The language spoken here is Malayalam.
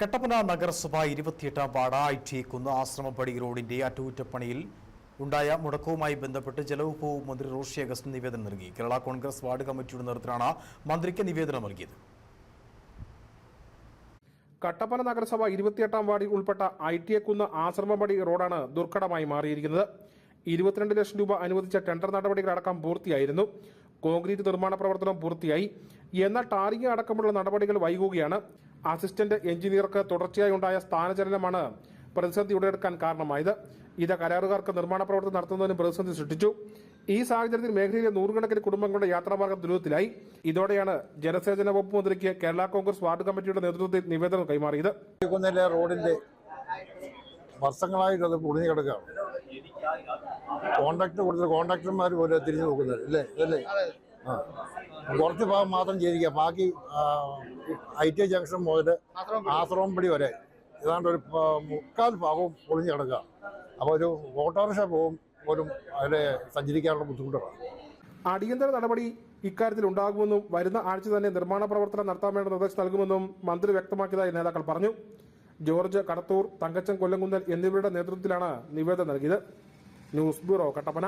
കട്ടപ്പന നഗരസഭ ഇരുപത്തിയെട്ടാം വാർഡ് ഐ ടി കുന്ന് ആശ്രമപ്പടി റോഡിന്റെ അറ്റകുറ്റപ്പണിയിൽ ഉണ്ടായ മുടക്കവുമായി ബന്ധപ്പെട്ട് ജലവിഭവ മന്ത്രി റോഷി അഗസ്റ്റ് നിവേദനം നൽകി. കേരള കോൺഗ്രസ് വാർഡ് കമ്മിറ്റിയുടെ നേതൃത്വത്തിലാണ് മന്ത്രിക്ക് നിവേദനം നൽകിയത്. കട്ടപ്പന നഗരസഭ ഇരുപത്തിയെട്ടാം വാർഡിൽ ഉൾപ്പെട്ട ഐ ടി കുന്ന് ആശ്രമപടി റോഡാണ് ദുർഘടമായി മാറിയിരിക്കുന്നത്. ഇരുപത്തിരണ്ട് ലക്ഷം രൂപ അനുവദിച്ച ടെൻഡർ നടപടികളടക്കം പൂർത്തിയായിരുന്നു. കോൺക്രീറ്റ് നിർമ്മാണ പ്രവർത്തനം പൂർത്തിയായി. എന്നാൽ ടാറിംഗ് അടക്കമുള്ള നടപടികൾ വൈകുകയാണ്. അസിസ്റ്റന്റ് എഞ്ചിനീയർക്ക് തുടർച്ചയായി ഉണ്ടായ സ്ഥാനചലനമാണ് പ്രതിസന്ധി ഉടലെടുക്കാൻ കാരണമായത്. ഇത് കരാറുകാർക്ക് നിർമ്മാണ പ്രവർത്തനം നടത്തുന്നതിന് പ്രതിസന്ധി സൃഷ്ടിച്ചു. ഈ സാഹചര്യത്തിൽ മേഖലയിലെ നൂറുകണക്കിന് കുടുംബങ്ങളുടെ യാത്രാമാർഗം ദുരിതത്തിലായി. ഇതോടെയാണ് ജലസേചന വകുപ്പ് മന്ത്രിക്ക് കേരള കോൺഗ്രസ് വാർഡ് കമ്മിറ്റിയുടെ നേതൃത്വത്തിൽ നിവേദനം കൈമാറിയത്. റോഡിന്റെ? വർഷങ്ങളായിട്ട് അത് കുടിഞ്ഞു കിടക്കുകയാണ്. കൊടുത്ത കോൺട്രാക്ടർമാർ പോലെ തിരിഞ്ഞു നോക്കുന്നത് അല്ലേ അല്ലേ ആ. കുറച്ച് ഭാഗം മാത്രം ചെയ്തിരിക്കുക. ബാക്കി ഐ ടി ജംഗ്ഷൻ മുതൽ ആശ്രമപ്പടി വരെ ഏതാണ്ട് ഒരു മുക്കാൽ ഭാഗവും പൊളിഞ്ഞു കിടക്കുക. അപ്പോൾ ഒരു ഓട്ടോറിക്ഷ പോകും പോലും അതിലെ സഞ്ചരിക്കാനുള്ള ബുദ്ധിമുട്ടാണ്. അടിയന്തര നടപടി ഇക്കാര്യത്തിൽ ഉണ്ടാകുമെന്നും വരുന്ന ആഴ്ച തന്നെ നിർമ്മാണ പ്രവർത്തനം നടത്താൻ വേണ്ട നിർദ്ദേശം നൽകുമെന്നും മന്ത്രി വ്യക്തമാക്കിയതായി നേതാക്കൾ പറഞ്ഞു. ജോർജ് കടത്തൂർ തങ്കച്ചൻ കൊല്ലംകുന്നൽ എന്നിവരുടെ നേതൃത്വത്തിലാണ് നിവേദനം നൽകിയത്. News bureau Kattappana.